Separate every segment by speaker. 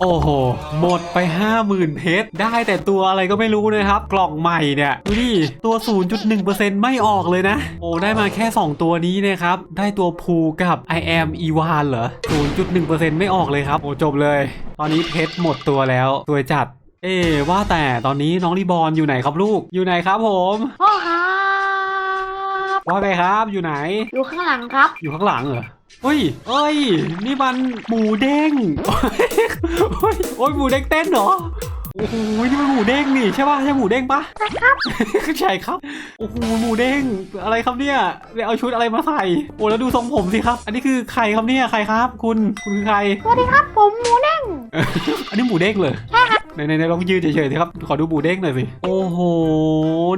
Speaker 1: โอ้โห หมดไป 50,000 เพชร ได้แต่ตัวอะไรก็ไม่รู้นะครับ กล่องใหม่เนี่ย ดูดิ ตัว 0.1%ไม่ออกเลยนะ โอ้ ได้มาแค่ 2 ตัวนี้นะครับ ได้ตัวภูกับ I am e w a n เหรอ 0.1%ไม่ออกเลยครับ โอ้ จบเลย ตอนนี้เพชรหมดตัวแล้วสวยจัด เอ๊ะว่าแต่ตอนนี้น้องรีบอลอยู่ไหนครับลูก อยู่ไหนครับผม
Speaker 2: พ่อครับ
Speaker 1: ว่าไงครับ อยู่ไหน
Speaker 2: อยู่ข้างหลังครับ
Speaker 1: อยู่ข้างหลังเหรอ เฮ้ยเอ้ย นี่มันหมูเด้งโอ้ยโอ้ยหมูเด้งเต้นเหรอโอ้โหนี่มันหมูเด้งนี่ใช่ป่ะใช่หมูเด้งปะ
Speaker 2: ใช่ครับ
Speaker 1: ใช่ครับโอ้โหหมูเด้งอะไรครับเนี่ยไปเอาชุดอะไรมาใส่โอ้แล้วดูทรงผมสิครับ อันนี้คือใครครับเนี่ยใครครับ คุณคุณคือใคร
Speaker 2: สวัสดีครับ ผมหมูเด้ง
Speaker 1: อันนี้หมูเด้งเลย
Speaker 2: ใช่ครับ
Speaker 1: ในในในลองยืนเฉยๆสิครับขอดูหมูเด้งหน่อยสิโอ้โห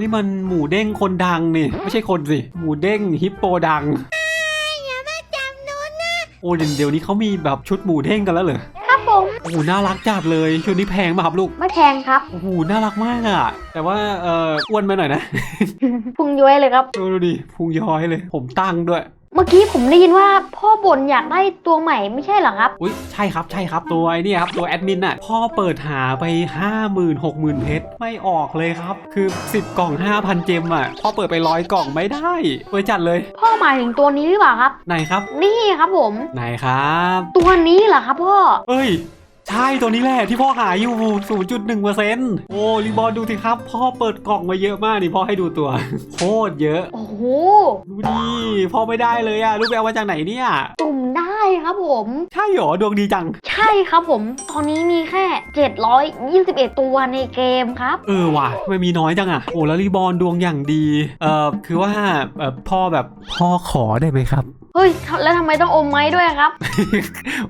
Speaker 1: นี่มันหมูเด้งคนดังนี่ ไม่ใช่คนสิหมูเด้งฮิปโปดัง โอ้เดี๋ยวเดี๋ยวนี้เขามีแบบชุดหมูเด้งกันแล้วเหรอ
Speaker 2: ครับผม
Speaker 1: โอ้โหน่ารักจัดเลยชุดนี้แพงป่ะครับลูก
Speaker 2: ไม่แพงครับ
Speaker 1: โอ้โหน่ารักมากอะแต่ว่าเอ่ออ้วนไปหน่อยนะ
Speaker 2: พุงย้วยเลยครับ
Speaker 1: ดูดูดิพุงย้อยเลย ผมตั้งด้วย
Speaker 2: เมื่อกี้ผมได้ยินว่าพ่อบ่นอยากได้ตัวใหม่ไม่ใช่เหรอครับ
Speaker 1: อุ้ยใช่ครับใช่ครับตัวไอ้นี่ครับตัวแอดมินน่ะพ่อเปิดหาไป 50,000 60,000เพชรไม่ออกเลยครับ คือ 10 กล่อง 5,000 เจมอะพ่อเปิดไปร้อยกล่องไม่ได้เปิดจัดเลย
Speaker 2: พ่อหมายถึงตัวนี้หรือเปล่าครับ
Speaker 1: ไหนครับ
Speaker 2: นี่ครับผม
Speaker 1: ไหนครับ
Speaker 2: ตัวนี้เหรอครับพ่อ
Speaker 1: เอ้ย ใช่ตัวนี้แหละที่พ่อหาอยู่ 0.1%โอ้รีบอลดูสิครับ พ่อเปิดกล่องมาเยอะมากนี่พ่อให้ดูตัว โคตรเยอะ
Speaker 2: โอ้โห
Speaker 1: ดูดิพ่อไม่ได้เลยอะลูกไปเอามาจากไหนเนี่ย
Speaker 2: ตุ่มได้ครับผม
Speaker 1: ใช่เหรอดวงดีจัง
Speaker 2: ใช่ครับผม ตอนนี้มีแค่ 721 ตัวในเกมครับ
Speaker 1: เออว่ะทำไมมีน้อยจังอะโอ้แล้วรีบอลดวงอย่างดี เอ่อคือว่าเอ่อพ่อแบบพ่อขอได้ไหมครับ
Speaker 2: เฮ้ย แล้วทำไมต้องอมไม้ด้วยครับ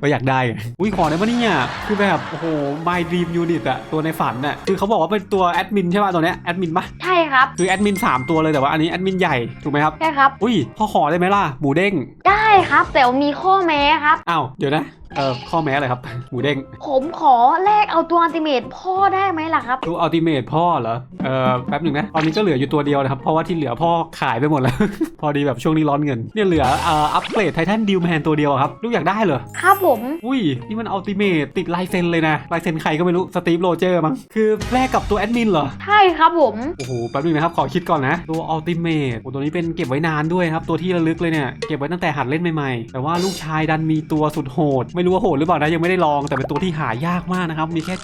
Speaker 1: ว่าอยากได้อะอุ้ยขอได้ปะเนี่ย คือแบบ โอ้โห My Dream Unit อะตัวในฝันอะคือเขาบอกว่าเป็นตัวแอดมินใช่ป่ะตัวเนี้ยแอดมินปะ
Speaker 2: ใช่ครับ
Speaker 1: คือแอดมิน3ตัวเลยแต่ว่าอันนี้แอดมินใหญ่ ถูกไหมครับ
Speaker 2: ใช่ครับ
Speaker 1: อุ้ยพ่อขอได้ไหมล่ะ หมูเด้ง
Speaker 2: ได้ครับ แต่ว่ามีข้อแม้ครับ
Speaker 1: อ้าว เดี๋ยวนะ เอ่อข้อแม้อะไรครับ หมูเด้ง
Speaker 2: ผมขอแลกเอาตัวอันติเมตพ่อได้ไหมล่ะครับ
Speaker 1: ตัวอัลติเมทพ่อเหรอ เอ่อแป๊บหนึ่งนะ ตอนนี้ก็เหลืออยู่ตัวเดียวนะครับ เพราะว่าที่เหลือพ่อขายไปหมดแล้ว พอดีแบบช่วงนี้ร้อนเงิน เนี่ยเหลือเอ่ออัปเกรดไททันดิวแมนตัวเดียวอะครับ ลูกอยากได้เหรอ
Speaker 2: ครับผม
Speaker 1: อุ้ย นี่มันอัลติเมทติดลายเซ็นเลยนะ ลายเซ็นใครก็ไม่รู้ สตีฟโรเจอร์มั้ง คือแลกกับตัวแอดมินเหรอ
Speaker 2: ใช่ครับผม
Speaker 1: โอ้โห แป๊บนึงนะครับ ขอคิดก่อนนะ ตัวอัลติเมทโอ้ตัวนี้เป็นเก็บไว้นานด้วยครับ ตัวที่ระลึกเลยเนี่ย เก็บไว้ตั้งแต่หัดเล่นใหม่ๆ แต่ว่าลูกชายดันมีตัวสุดโหดไม่รู้ว่าโหดหรือเปล่านะยังไม่ได้ลองแต่เป็นตัวที่หายากมากนะครับ มีแค่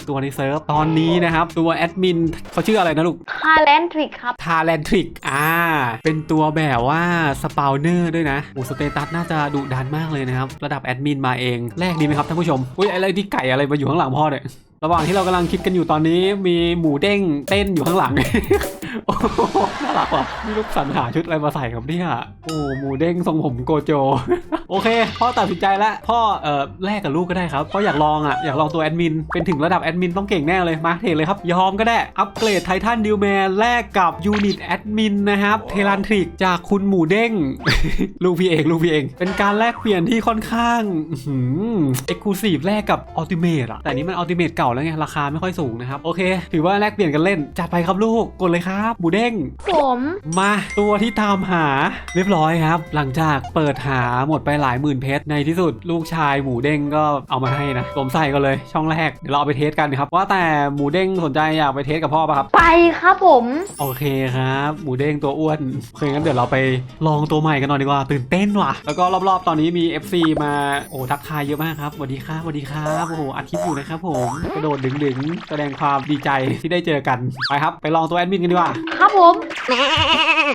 Speaker 1: 721 ตัวในเซิร์ฟตอนนี้นะครับ ตัวแอดมินเขาชื่ออะไรนะลูก
Speaker 2: คาแลนทริกครับ
Speaker 1: ทาแลนทริกอ่า เป็นตัวแบบว่าสปาวเนอร์ด้วยนะโอ้สเตตัสน่าจะดุดันมากเลยนะครับ ระดับแอดมินมาเองแรกดีไหมครับท่านผู้ชมอุ้ยอะไรที่ไก่อะไรมาอยู่ข้างหลังพ่อเนี่ยระหว่างที่เรากำลังคิดกันอยู่ตอนนี้มีหมูเด้งเต้นอยู่ข้างหลังโอ้โหน่ารักว่ะนี่ลูกสรรหาชุดอะไรมาใส่ครับเนี่ยโอ้หมูเด้งทรงผมโกโจ โอเค พ่อตัดสินใจแล้วพ่อเอ่อแลกกับลูกก็ได้ครับพ่ออยากลองอะอยากลองตัวแอดมินเป็นถึงระดับแอดมินต้องเก่งแน่เลยมาเทรดเลยครับยอมก็ได้อัปเกรดไททันดิวแมนแลกกับยูนิตแอดมินนะครับเทลันทริกจากคุณหมูเด้งลูกพี่เองลูกพี่เอง เป็นการแลกเปลี่ยนที่ค่อนข้างเอ็กซ์คลูซีฟแลกกับอัลติเมทอะแต่อันนี้มันอัลติเมทเก่าแล้วไงราคาไม่ค่อยสูงนะครับโอเค ถือว่าแลกเปลี่ยนกันเล่นจัดไปครับลูกกดเลยครับหมูเด้ง
Speaker 2: ผม
Speaker 1: มาตัวที่ตามหาเรียบร้อยครับ หลังจากเปิดหาหมดไปหลายหมื่นเพชรในที่สุดลูกชายหมูเด้งก็เอามาให้นะสวมใส่กันเลย ช่องแรกเดี๋ยวเราเอาไปเทสกันครับว่าแต่หมูเด้งสนใจอยากไปเทสกับพ่อปะครับ
Speaker 2: ไปครับผม
Speaker 1: โอเคครับ หมูเด้งตัวอ้วนโอเคงั้นเดี๋ยวเราไปลองตัวใหม่กันหน่อยดีกว่าตื่นเต้นว่ะ แล้วก็รอบๆ ตอนนี้มี FC มาโอ้ทักทายเยอะมากครับสวัสดีครับสวัสดีครับโอ้โหอัดคลิปอยู่นะครับผมกระโดดดึงๆแสดงความดีใจที่ได้เจอกันไปครับ ไปลองตัวแอดมินกันดีกว่า
Speaker 2: ครับผม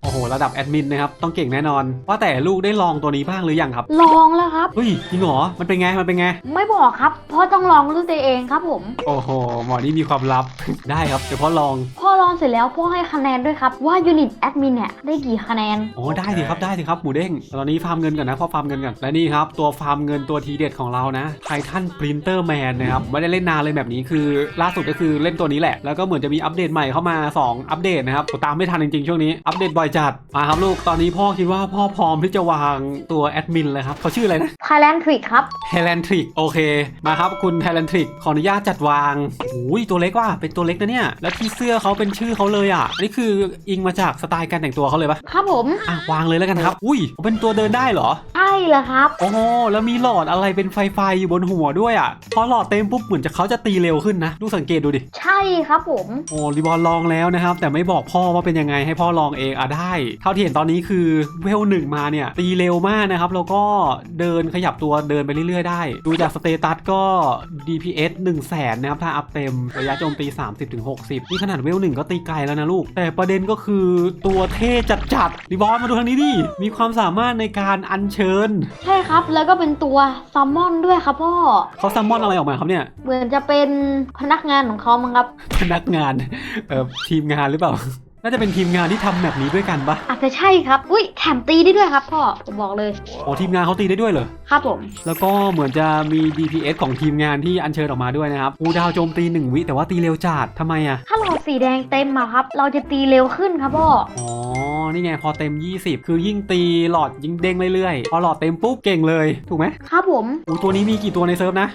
Speaker 1: โอ้โห ระดับแอดมินนะครับ ต้องเก่งแน่นอน ว่าแต่ลูกได้ลองตัวนี้บ้างหรือยังครับ
Speaker 2: ลองแล้วครับ
Speaker 1: เฮ้ยจริงเหรอ มันเป็นไง มันเป็นไง
Speaker 2: ไม่บอกครับพ่อต้องลองด้วยตัวเองครับผม
Speaker 1: โอ้โห หมอนี่มีความลับ ได้ครับ เดี๋ยวพ่อลอง
Speaker 2: พ่อลองเสร็จแล้วพ่อให้คะแนนด้วยครับ ว่ายูนิตแอดมินเนี่ยได้กี่คะแนน
Speaker 1: โอ้ได้สิครับได้สิครับหมูเด้ง ตอนนี้ฟาร์มเงินก่อนนะพ่อฟาร์มเงินก่อน และนี่ครับตัวฟาร์มเงินตัวทีเด็ดของเรานะไททันปรินเตอร์แมนนะครับ ไม่ได้เล่นนานเลยแบบนี้คือ ล่าสุดก็คือเล่นตัวนี้แหละ แล้วก็เหมือนจะมีอัปเดตใหม่เข้ามา 2 อัปเดตนะครับผมตามไม่ทันจริงๆช่วงนี้ อัปเดตบ่อยจัดมาครับลูกตอนนี้พ่อคิดว่าพ่อพร้อมที่จะวางตัวแอดมินเลยครับเขาชื่ออะไรนะ
Speaker 2: Thailand Trick ครับ
Speaker 1: ไทแลนทริกโอเคมาครับคุณไทแลนทริกขออนุญาตจัดวางโอ้ยตัวเล็กว่ะเป็นตัวเล็กนะเนี่ยแล้วที่เสื้อเขาเป็นชื่อเขาเลยอะอันนี้คืออิงมาจากสไตล์การแต่งตัวเขาเลยปะ
Speaker 2: ครับผม
Speaker 1: อะวางเลยแล้วกันครับ อุ้ยเป็นตัวเดินได้เหรอ
Speaker 2: ใช่เลยครับ
Speaker 1: โอ้โหแล้วมีหลอดอะไรเป็นไฟไฟอยู่บนหัวด้วยอะพอหลอดเต็มปุ๊บเหมือนจะเขาจะตีเร็วขึ้นนะดูสังเกตดูดิ
Speaker 2: ใช่ครับผม
Speaker 1: โอ้รีบอลลองแล้วนะครับ แต่ไม่บอกพ่อว่าเป็นยังไงให้พ่อลองเองอะได้ เท่าที่เห็นตอนนี้คือเวลหนึ่งมาเนี่ยตีเร็วมากนะครับ แล้วก็เดินขยับตัวเดินไปเรื่อยๆได้ ดูจากสเตตัสก็ DPS 1 0 0 0 0แสนนะครับ ถ้าอัพเต็มระยะโจมตี 30-60 นี่ขนาดเวลหนึ่งก็ตีไกลแล้วนะลูก แต่ประเด็นก็คือตัวเท่จัดๆรีบอลมาดูทางนี้ดิมีความสามารถในการอัญเชิญ
Speaker 2: ใช่ครับ แล้วก็เป็นตัวซัมมอนด้วยครับพ่อ
Speaker 1: เขาซัมมอนอะไรออกมาครับเนี่ย
Speaker 2: เหมือนจะเป็นพนักงานของเขามั้งครับ
Speaker 1: พนักงานเอ่อทีมงานหรือเปล่า น่าจะเป็นทีมงานที่ทำแบบนี้ด้วยกันปะ
Speaker 2: อาจจะใช่ครับ อุ้ยแถมตีได้ด้วยครับพ่อผมบอกเลย
Speaker 1: อ๋อทีมงานเขาตีได้ด้วยเหรอ
Speaker 2: ครับผม
Speaker 1: แล้วก็เหมือนจะมี DPS ของทีมงานที่อัญเชิญออกมาด้วยนะครับคูลดาวน์โจมตี 1 วิแต่ว่าตีเร็วจัดทำไมอะ
Speaker 2: ถ้าเราสีแดงเต็มมาครับ เราจะตีเร็วขึ้นครับพ่อ
Speaker 1: อ๋อ นี่ไงพอเต็ม 20 คือยิ่งตีหลอดยิ่งเด้งเรื่อยๆ พอหลอดเต็มปุ๊บเก่งเลย ถูกไหม
Speaker 2: ครับผม
Speaker 1: อูตัวนี้มีกี่ตัวในเซิร์ฟนะ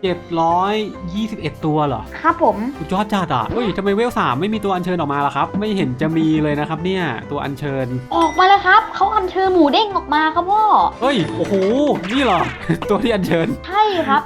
Speaker 1: 721 ตัวเหรอ
Speaker 2: ครับผม
Speaker 1: สุดยอดจัดอะเฮ้ยทำไมเวลสามไม่มีตัวอัญเชิญออกมาล่ะครับ ไม่เห็นจะมีเลยนะครับเนี่ยตัวอัญเชิญ
Speaker 2: ออกมาแล้วครับเขาอัญเชิญหมูเด้งออกมาครับพ่อ
Speaker 1: เฮ้ยโอ้โหนี่เหรอ ตัวที่อัญเชิญ
Speaker 2: ใช่ครับ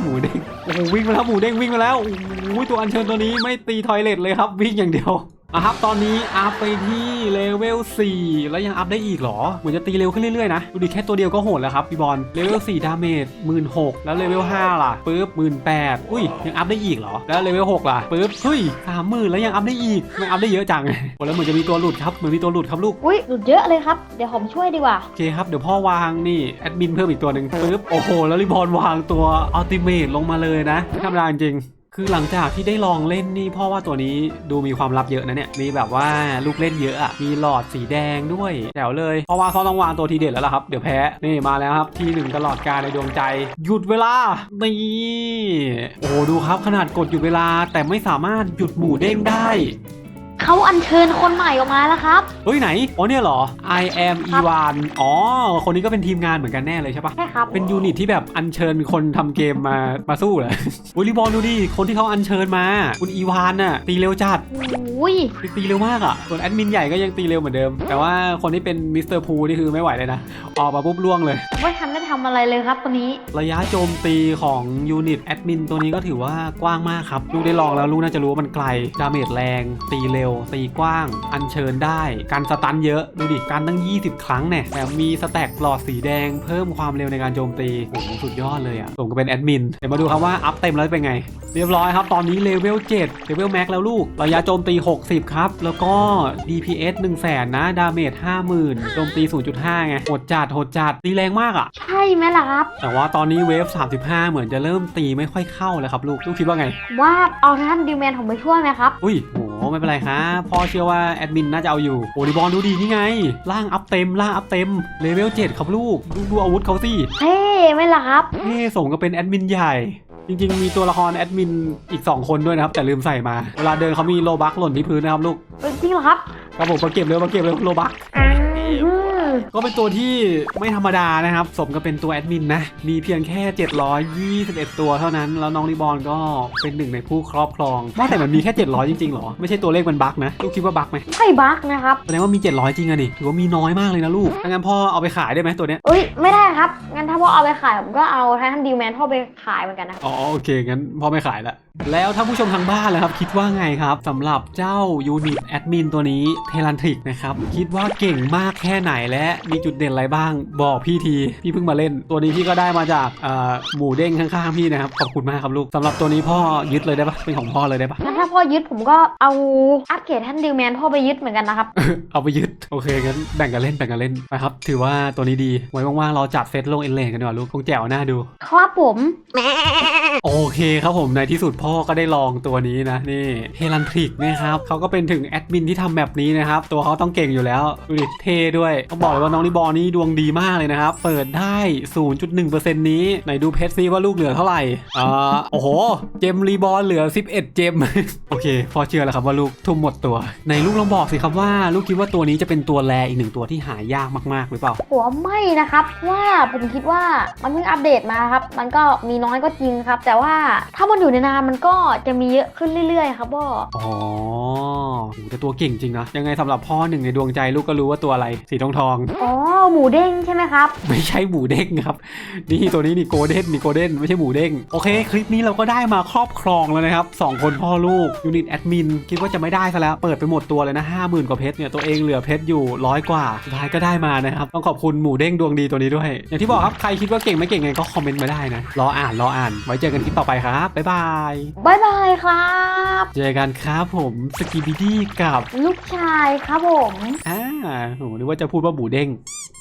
Speaker 1: หมูเด้งโอ้โหวิ่งมาแล้วหมูเด้งวิ่งมาแล้วโอ้โหตัวอัญเชิญตัวนี้ไม่ตีทอยเลทเลยครับวิ่งอย่างเดียว อะครับ ตอนนี้อัพไปที่เลเวล 4 แล้วยังอัพได้อีกเหรอ เหมือนจะตีเร็วขึ้นเรื่อยๆนะ ดูดิแค่ตัวเดียวก็โหดแล้วครับพี่บอล เลเวล 4 ดาเมจ16,000 แล้วเลเวล 5 ล่ะปึ๊บ18,000 อุ้ย ยังอัพได้อีกเหรอ แล้วเลเวล 6 ล่ะปึ๊บเฮ้ย30,000 แล้วยังอัพได้อีก ไม่อัพได้เยอะจังโอ้แล้วเหมือนจะมีตัวหลุดครับ เหมือนมีตัวหลุดครับลูก
Speaker 2: อุ้ยหลุดเยอะเลยครับ เดี๋ยวผมช่วยดีกว่า
Speaker 1: โอเคครับ เดี๋ยวพ่อวางนี่แอดมินเพิ่มอีกตัวหนึ่งปึ๊บ โอ้โห แล้วรีบอลวางตัวอัลติเมทลงมาเลยนะไม่ธรรมดาจริง คือหลังจากที่ได้ลองเล่นนี่พ่อว่าตัวนี้ดูมีความลับเยอะนะเนี่ย มีแบบว่าลูกเล่นเยอะอะมีหลอดสีแดงด้วยแถวเลย เพราะว่าเขาต้องวางตัวทีเด็ดแล้วล่ะครับ เดี๋ยวแพ้ นี่มาแล้วครับ ทีหนึ่งตลอดการในดวงใจ หยุดเวลา นี่ โอ้ดูครับขนาดกดหยุดเวลาแต่ไม่สามารถหยุดหมู่เด้งได้
Speaker 2: เขาอัญเชิญคนใหม่ออกมาแล้วครับ
Speaker 1: เฮ้ยไหน อ๋อเนี่ยเหรอ I am Ivan อ๋อ คนนี้ก็เป็นทีมงานเหมือนกันแน่เลยใช่ปะ
Speaker 2: ใช่ครับ
Speaker 1: เป็นยูนิตที่แบบอัญเชิญคนทำเกมมา มาสู้เหรออุยรีบอลดูดิ คนที่เขาอัญเชิญมา คุณอีวานน่ะ ตีเร็วจัด
Speaker 2: อุ้ย
Speaker 1: ตีเร็วมากอะ ส่วนแอดมินใหญ่ก็ยังตีเร็วเหมือนเดิม แต่ว่าคนที่เป็นมิสเตอร์พูนี่คือไม่ไหวเลยนะ ออกมาปุ๊บล่วงเลย
Speaker 2: ไม่ทันได้ทำอะไรเลยครับตัวนี้
Speaker 1: ระยะโจมตีของยูนิตแอดมินตัวนี้ก็ถือว่ากว้างมากครับ ลูกได้ลองแล้วลูกน่าจะรู้ว่ามันไกล ดาเมจแรง ตีเร็วตีกว้าง อัญเชิญได้การสตันเยอะ ดูดิการตั้ง 20 ครั้งเนี่ยแถมมีสแต็กหลอดสีแดงเพิ่มความเร็วในการโจมตีโอ้โหสุดยอดเลยอะสมกับเป็นแอดมินเดี๋ยวมาดูครับว่าอัพเต็มแล้วเป็นไง เรียบร้อยครับ ตอนนี้เลเวล7เลเวลแม็กแล้วลูกระยะโจมตี 60 ครับ แล้วก็ DPS 1 0 0 0 0แสนนะดาเมจ50,000โจมตี 0.5 ไงโหดจัดโหดจัดตีแรงมากอะ
Speaker 2: ใช่ไหมล่ะครับ
Speaker 1: แต่ว่าตอนนี้เวฟ 35 เหมือนจะเริ่มตีไม่ค่อยเข้าแล้วครับลูกลูกคิดว่าไง
Speaker 2: ว่าเอาท่านดิวแมนผมไปช่วยไหมครับ
Speaker 1: อุ้ยโหไม่เป็นไรครับพ่อเชื่อว่าแอดมินน่าจะเอาอยู่โอริบอลดูดีนี่ไงล่างอัพเต็มล่างอัพเต็มเลเวล7ครับลูกดูดูอาวุธเขาสิ
Speaker 2: เท่ไหมล่ะครับ
Speaker 1: เท่สมกับเป็นแอดมินใหญ่จริงๆ มีตัวละครแอดมินอีก 2 คนด้วยนะครับ แต่ลืมใส่มา เวลาเดินเขามีโลบักหล่นที่พื้นนะครับลูก
Speaker 2: จริงเหรอครับ
Speaker 1: ครับผมมาเก็บเลยมาเก็บเลยโลบัก
Speaker 2: อืม
Speaker 1: ก็เป็นตัวที่ไม่ธรรมดานะครับ สมกับเป็นตัวแอดมินนะ มีเพียงแค่ 721 ตัวเท่านั้น แล้วน้องรีบอลก็เป็นหนึ่งในผู้ครอบครอง ว่าแต่มันมีแค่ 700 จริงๆเหรอ ไม่ใช่ตัวเลขมันบั๊กนะ ลูกคิดว่าบั๊กไหม
Speaker 2: ใช่บั๊กนะครับ
Speaker 1: แสดงว่ามี 700 จริงอะดิถือว่ามีน้อยมากเลยนะลูกถ้างั้นพ่อเอาไปขายได้ไหมตัวเนี้ย
Speaker 2: เอ้ยไม่ได้ครับงั้นถ้าพ่อเอาไปขายผมก็เอาท่านดิวแมนพ่อไปขายเหมือนกันนะครับ
Speaker 1: อ๋อโอเคงั้นพ่อไม่ขายละแล้วถ้าผู้ชมทางบ้านแล้วครับ คิดว่าไงครับสำหรับเจ้ายูนิตแอดมินตัวนี้เทลันทริกนะครับ คิดว่าเก่งมากแค่ไหนและมีจุดเด่นอะไรบ้าง บอกพี่ที พี่เพิ่งมาเล่น ตัวนี้พี่ก็ได้มาจากเอ่อหมูเด้งข้างๆพี่นะครับ ขอบคุณมากครับลูกสำหรับตัวนี้พ่อยึดเลยได้ปะเป็นของพ่อเลยได้ปะ
Speaker 2: งั้นถ้าพ่อยึดผมก็เอาอัปเกรดท่านดิวแมนพ่อไปยึดเหมือนกันนะครับ
Speaker 1: เอาไปยึดโอเคงั้นแบ่งกันเล่นแบ่งกันเล่นไปครับถือว่าตัวนี้ดีไว้ว่างๆเราจัดเซตลงเอ็นเลนกันดีกว่าลูกคงแจ๋วน่าดู
Speaker 2: ครับผม
Speaker 1: โอเคครับผมในที่สุดพ่อก็ได้ลองตัวนี้นะนี่เฮลันทริกนะครับเขาก็เป็นถึงแอดมินที่ทำแบบนี้นะครับตัวเขาต้องเก่งอยู่แล้วดูดิเท่ด้วยต้องบอกเลยว่าน้องลิบอนี่ดวงดีมากเลยนะครับ เปิดได้ 0.1%นี้ไหนดูเพชรซีว่าลูกเหลือเท่าไหร่อ่าโอ้โห เจมรีบอลเหลือ 11 เจม โอเค พอเชื่อแล้วครับว่าลูกทุ่มหมดตัว ในลูกลองบอกสิครับว่า ลูกคิดว่าตัวนี้จะเป็นตัวแรอีกหนึ่งตัวที่หายากมากๆหรือเปล่า
Speaker 2: หัวไม่นะครับว่าผมคิดว่ามันเพิ่งอัปเดตมาครับ มันก็มีน้อยก็จริงครับแต่ว่าถ้ามันอยู่ในนานมันก็จะมีเยอะขึ้นเรื่อยๆครับพ่อ
Speaker 1: อ๋อโหแต่ตัวเก่งจริงนะ ยังไงสำหรับพ่อหนึ่งในดวงใจลูกก็รู้ว่าตัวอะไร สีทองทอง
Speaker 2: อ๋อหมูเด้งใช่ไหมครับ
Speaker 1: ๆไม่ใช่หมูเด้งครับ นี่ตัวนี้นี่โกลเด้นนี่โกลเด้นไม่ใช่หมูเด้ง โอเค คลิปนี้เราก็ได้มาครอบครองแล้วนะครับสองคนพ่อลูกยูนิตแอดมินคิดว่าจะไม่ได้ซะแล้ว เปิดไปหมดตัวเลยนะ5 0,000กว่าเพชรเนี่ยตัวเองเหลือเพชรอยู่ร้อยกว่าสุดท้ายก็ได้มานะครับต้องขอบคุณหมูเด้งดวงดีตัวนี้ด้วย อย่างที่บอกครับใครคิดว่าเก่งไม่เก่งไงก็คอมเมนต์มาได้นะรออ่านรออ่านไว้เจอกันคลิปต่อไปครับ บ๊ายบาย
Speaker 2: บายบายครับ
Speaker 1: เจอกันครับผมสกีบิดี้กับ
Speaker 2: ลูกชายครับผม
Speaker 1: อ่าโหนึกว่าจะพูดว่าหมูเด้ง